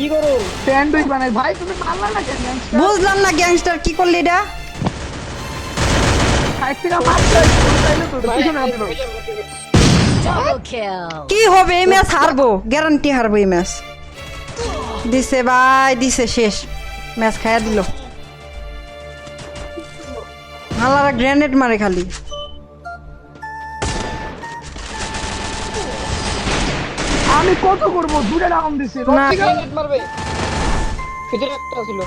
কি করো? স্যান্ডউইচ বানাই ভাই তুমি মারলা না কেন বুঝলাম না গ্যাংস্টার কি করলি এটা. কি হবে এই ম্যাচ হারবো? গ্যারান্টি হারবো এই ম্যাচ। দিছে ভাই দিছে শেষ। ম্যাচ খাইয়া দিল। হালারা গ্রেনেড মারে খালি। আমি কত করব? দুটো রাউন্ড দিছি। না। গ্রেনেড মারবে। ভিতরে একটা ছিল।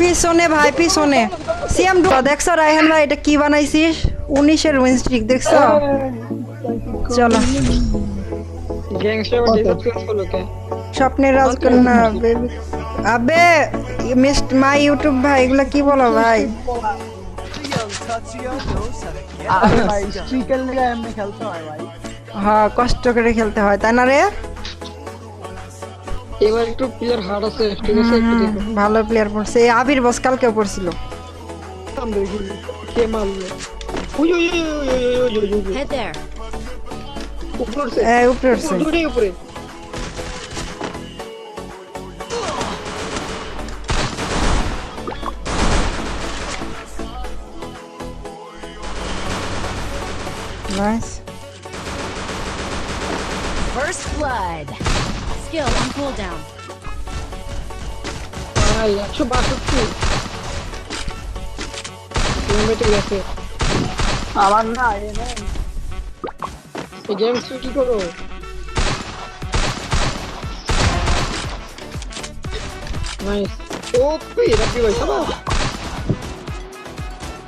পিছনে ভাই পিছনে। সিএম দেখছ রায়হান ভাই এটা কি বানাইছিস? উনিশের উইনস্ট্রিক দেখছ? চলো। স্বপ্নের রাজকন্যা আবে মিস্ট মাই ইউটিউব ভাই এগুলা কি বলো ভাই? স্ট্রিকের লেগে এমনি খেলতে হয় ভাই হ্যাঁ কষ্ট করে খেলতে হয় তাই না রে এবার একটু প্লেয়ার হার্ড আছে ঠিক ভালো প্লেয়ার পড়ছে এই আবির বস কালকেও পড়ছিল কে. উপরে উপরে nice First blood. Skill on cooldown. ভাই একশো বাষট্টি কিলোমিটার গেছে আমার না এ নেই এই গেমস কি করো নাইস ও পি রাখবি ভাই সবা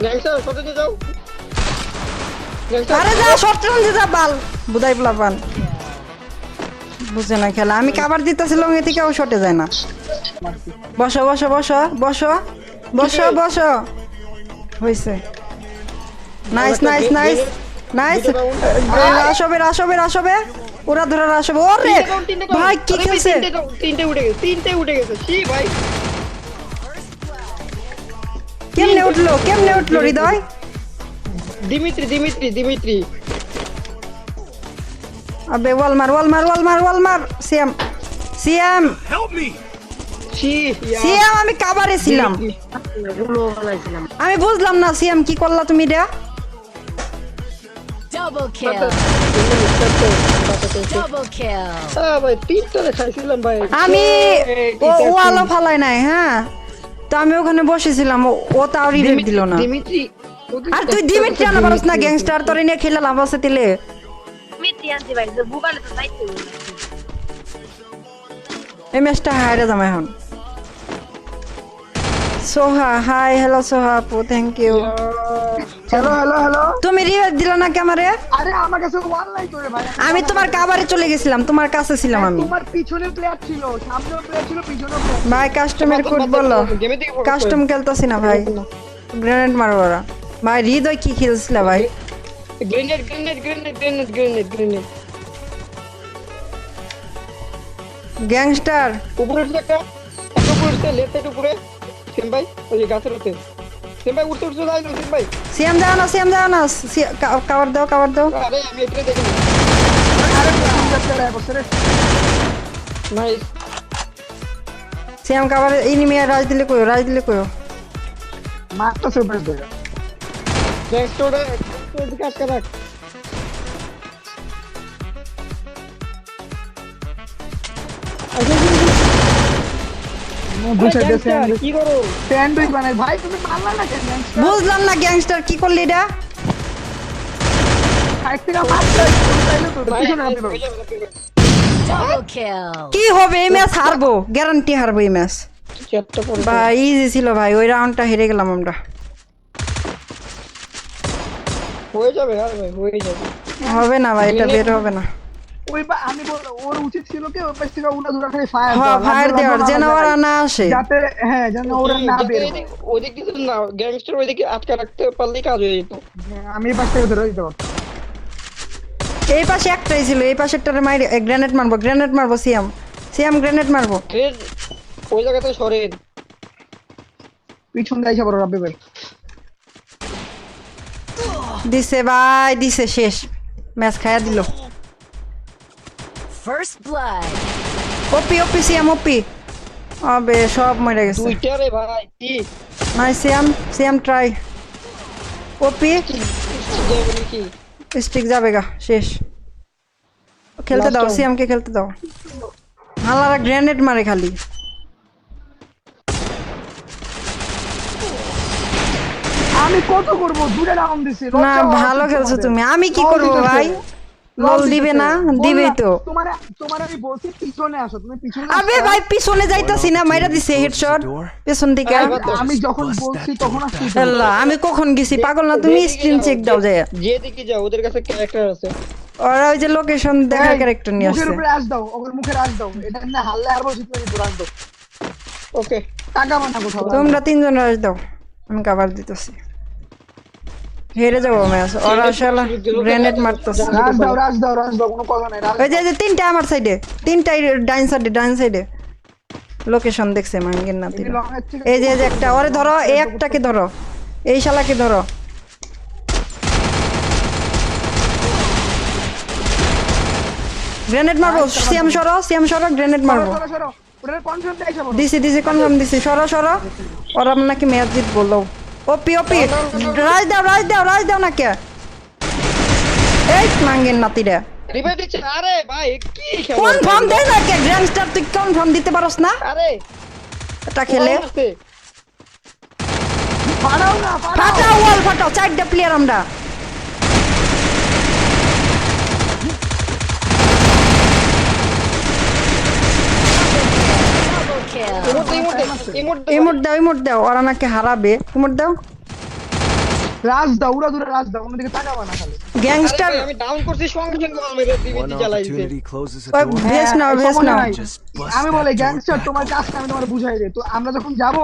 গ্যাংস্টার কত দিয়ে যাও গ্যাংস্টার আরে যা শর্ট রান যা বাল। বুদাই প্লাবান বুঝে না খেলা। আমি কাবার দিতেছিলাম এ থেকে ও শটে যায় না। বসো বসো বসো বসো বসো বসো। হইছে। নাইস নাইস নাইস নাইস রাসবে রাসবে রাসবে ওরা ধরে রাসবে ওরে ভাই কি খেলছে? তিনটে তিনটে উঠে গেছে তিনটে উঠে গেছে। সি ভাই। কেমনে উঠল কেমনে উঠল হৃদয়? দিমিত্রি দিমিত্রি দিমিত্রি আবে ওয়াল মার ওয়াল মার ওয়াল মার ওয়াল মার সিএম সিএম সি সিএম আমি কাবারে ছিলাম। আমি বুঝলাম না সিএম কি করলা তুমি এটা? Double kill. Double kill. ভাই তিনটা খাইছিলাম ভাই। আমি এই, ও ঠিক আছে। ওয়ালও ফালাই নাই হ্যাঁ? তো আমি ওখানে বসেছিলাম ও- তাও রিভেট দিল না। দিমিত্রি আর তুই দিমিট্রি আনা পারস না গ্যাংস্টার তোর নিয়ে খেলে লাভ আছে তিলে? এই ম্যাচটা হাইরে যাম এখন। সোহা হাই হ্যালো সোহা আপু thank you hello hello hello. তুমি রিভেট দিল না ক্যামেরে আরে আমার কাছে ওয়ান লাই করে ভাই। আমি তোমার কাবারে চলে গেছিলাম তোমার কাছে ছিলাম আমি। তোমার পিছনে প্লেয়ার ছিল সামনে প্লেয়ার ছিল পিছনে ভাই কাস্টমের কোড বলো। কাস্টম খেলতেছি না ভাই। গ্রেনেড মারবো ওরা। Marido que heals la vai. Grenade, grenade, grenade, grenade, grenade, grenade. Gangster উপরে উঠতে একটা উপরে উঠতে লেফট সাইড উপরে। সেম ভাই ওই গাছের উঠতে সেম ভাই উঠতে উঠতে যাই সেম ভাই। সেম দাও না সেম দাও না। কাভার দাও কাভার দাও। আরে আমি এটা দেখি আরে nice same cover enemy Raj দিলে কই রাজ দিলে কই মারতেছে উপরে দেখা বুঝলাম না গ্যাংস্টার কি করলি এটা কি হবে এই ম্যাচ হারবো গ্যারান্টি হারবো এই ম্যাচ ভাই ইজি ছিল ভাই ওই রাউন্ডটা হেরে গেলাম আমরা হয়ে যাবে আর ভাই হয়ে যাবে। হবে না ভাই এটা বের হবে না। ওই বা আমি বল ওর উচিত ছিল কি ওই পাশ থেকে উড়া দুরা খালি ফায়ার হ্যাঁ ফায়ার দেওয়ার যেন ওরা না আসে। যাতে হ্যাঁ যেন ওরা না বের হয়। ওইদিক দিয়ে না গ্যাংস্টার ওইদিকে আটকে রাখতে পারলেই কাজ হয়ে যেত। হ্যাঁ, আমি এই পাশ থেকে ধরে দিতে পারতাম। এই পাশে একটাই ছিল এই পাশেরটারে মাইরে গ্রেনেড মারবো গ্রেনেড মারবো সিএম সিএম গ্রেনেড মারবো। ওই জায়গাতে সরেন পিছন দিয়ে এসে বড় রাব্বে ভাই। দিছে ভাই দিছে শেষ ম্যাচ খাইয়া দিল First blood. ওপি ওপি সিয়াম ওপি আবে সব মরে গেছে দুইটা রে ভাই কি নাই সিয়াম সিয়াম ট্রাই ওপি যাবে স্টিক যাবে গা শেষ খেলতে দাও. সিয়ামকে খেলতে দাও হালারা গ্রেনেড মারে খালি আমি কত করব? দুটা রাউন্ড দিছি না ভালো খেলছো তুমি। আমি কি করব ভাই? লল দিবে না? দিবেই তো। তোমার তোমার আমি বলছি পিছনে আসো। তুমি পিছনে আবে ভাই পিছনে যাইতাছি না মাইরা দিছে হেডশট পেছন থেকে আমি যখন বলছি তখন আসছি আল্লাহ আমি কখন গেছি? পাগল না তুমি স্ক্রিন চেক দাও যায় যেদিকে যাও ওদের কাছে ক্যারেক্টার আছে। ওরা ওই যে লোকেশন দেখা ক্যারেক্টার নিয়ে মুখের আসছে। উপরে আস দাও ওর মুখের আস দাও। এটা না হাল্লে আর বসে তুমি দাও। ওকে টাকা মানা কোথাও তোমরা তিনজন রাজ দাও আমি কাভার দিতেছি। হেরে যাব ম্যাচ। ওরা শালা গ্রেনেড মারতেছে। রাজ দাও রাজ দাও রাজ দাও কোনো কথা নাই ওই যে তিনটা আমার সাইডে তিনটাই ডাইন সাইডে ডাইন সাইডে লোকেশন দেখছে মাঙ্গের নাতি এই যে একটা ওরে ধরো এই একটাকে ধরো। এই শালাকে ধরো। গ্রেনেড মারবো সিয়াম সরো সিয়াম সরো গ্রেনেড মারবো। সরো, সরো। ওটার কনফার্ম দেয় দিছি দিছি কনফার্ম দিছি। সরো সরো। ওরা নাকি ম্যাচ জিত বলল ওপি ওপি রাজ দাও রাজ দাও রাজ দাও না কে এই মাঙ্গের নাতিরা রিভাইভ দিচ্ছে আরে ভাই কি খেলা? ফর্ম দে না কে গ্র্যান্ডস্টার তুই কোন ফর্ম দিতে পারস না? আরে। এটা খেলে। ফাটাও না ফাটাও। চারটা প্লেয়ার আমরা Double kill. ইমোট দাও ইমোট দাও ওরা নাকি হারাবে ইমোট দাও রাজ দাও উড়া দূরে রাজ দাও টাকা মানা খালি গ্যাংস্টার আমি ডাউন করছি সঙ্গে সঙ্গে। Just bust আমি বলে গ্যাংস্টার তোমার কাজটা আমি তোমার বুঝাই দিই তো আমরা যখন যাব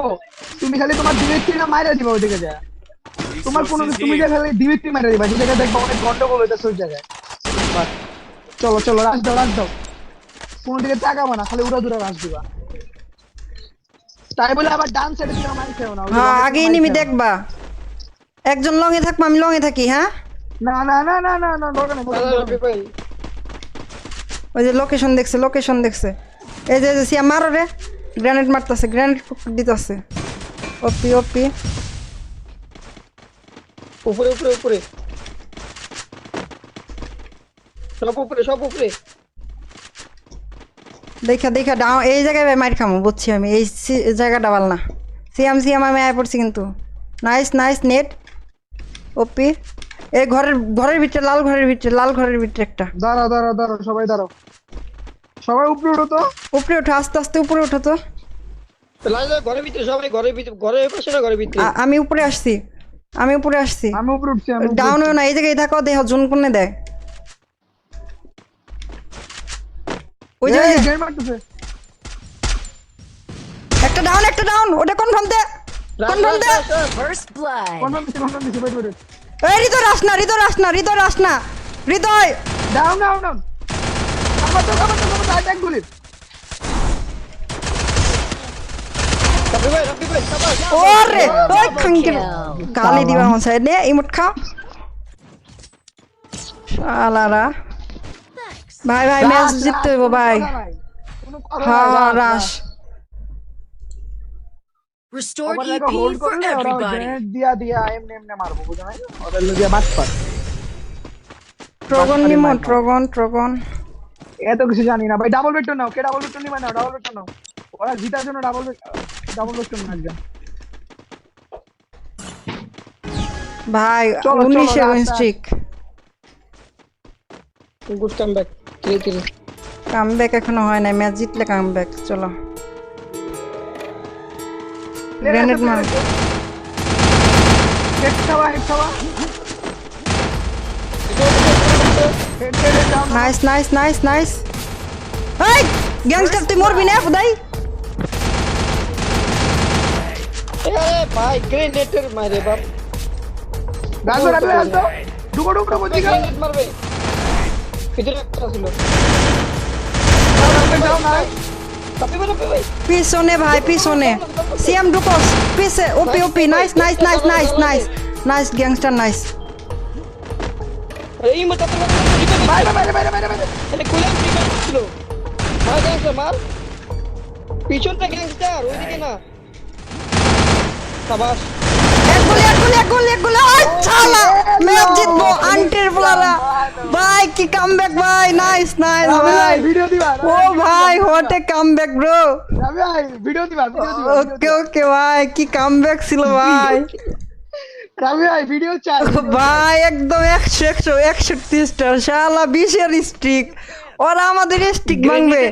তুমি খালি তোমার দিবেত্রী না মাইরা দিবা ওই দিকে যা তোমার কোনো তুমি যে খালি দিবেত্রী মাইরা দিবা যে জায়গায় দেখবা অনেক গন্ডগোল হইতেছে ওই জায়গায় চলো চলো রাজ দাও রাজ দাও কোনো দিকে তাকাবা না খালি উড়া দূরে রাজ দিবা তাই বলে আবার ডান সাইডে থেকে মাইর খেও না হ্যাঁ আগে এনিমি দেখবা। একজন লং এ থাকব আমি লং এ থাকি হ্যাঁ? না না না না না না দরকার নেই দরকার নেই। ভাই ওই যে লোকেশন দেখছে লোকেশন দেখছে। এই যে এই যে সিয়া মারো রে। গ্রেনেড মারতেছে গ্রেনেড দিতেছে। ওপি ওপি। উপরে উপরে উপরে। সব উপরে সব উপরে। দেখা দেখা ডাও এই জায়গায় ভাই মার খামো বুঝছি আমি। এই সি- জায়গাটা ভালো না। সিয়াম সিয়াম আমি আয় পড়ছি কিন্তু। নাইস নাইস নেট ওপি এই ঘরের ঘরের ভিতরে লাল ঘরের ভিতরে লাল ঘরের ভিতরে একটা। দাঁড়াও দাঁড়াও দাঁড়াও সবাই দাঁড়াও। সবাই উপরে উঠো তো। উপরে ওঠো আস্তে আস্তে উপরে ওঠো তো। ঘরের ভিতরে সবাই ঘরের ভিতরে ঘরের পাশে না ঘরের ভিতরে? আমি উপরে আসছি। আমি উপরে আসছি। আমি উপরে উঠছি ডাউন না এই জায়গায় থাকো দেহ জুন কোনে দেয়। ওই যে এই, মারতেছে। একটা ডাউন একটা ডাউন ওটা কনফার্ম দে কনফার্ম দে First blood. কনফার্ম দিছি কনফার্ম দিছি ওয়েট ওয়েট এই হৃদয় রাস না হৃদয় ডাউন ডাউন ডাউন আমার তো আমার তো আমার গুলি। ওরে ওই খাঙ্কির দিবা সাইড নে ইমোট শালারা। ভাই ভাই ম্যাচ জিততে হইব ভাই হ্যাঁ। Restored আবার EP for everybody. গ্রেনেড দিয়া দিয়া এমনি এমনি মারবো বুঝো নাই? ওদের লগে বাট পার ট্রগন নিমো ট্রগন ট্রগন এত কিছু জানি না ভাই ডাবল বেটন নাও কে ডাবল বেটন নিবে না ডাবল বেটন নাও। ওরা জিতার জন্য ডাবল ডাবল ভাই চলো, উনিশে rush, win rush. Streak good come back three comeback এখনও হয় না ম্যাচ জিতলে কামব্যাক চলো। গ্রেনেড মার। নাইস নাইস নাইস নাইস এই গ্যাংস্টার তুই মরবি না খুদাই। আরে ভাই গ্রেনেডের মারে বাপ। রাজো রাজো রাজো ঢুকো ঢুকো বুঝি গ্রেনেড মারবে। ভিতরে একটা ছিল ডাউন নাই রাব্বি ভাই রাব্বি ভাই পিছনে ভাই পিছনে সিএম ঢুকোস পিছে OP OP nice nice nice nice nice nice gangster nice এই মত আপনার বাইরে বাইরে বাইরে বাইরে বাইরে এটা কুলাম ছিল মার গ্যাংস্টার মার পিছনটা গ্যাংস্টার ওইদিকে না সাবাস এক গোলে এক গোলে এক গোলে এক গোলে আই চালা ম্যাচ জিতবো আন্টির বলারা ভাই কি কামব্যাক ভাই? নাইস নাইস ভাই ভিডিও দিবা ও ভাই হোয়াট এ কামব্যাক ব্রো ভাই ভিডিও দিবা ভিডিও দিবা ওকে ওকে ভাই কি কামব্যাক ছিল ভাই? রাবি ভাই ভিডিও চাই ভাই একদম একশো একশো একষট্টি স্টার শালা বিশের স্ট্রিক ওরা আমাদের স্টিক ভাঙবে।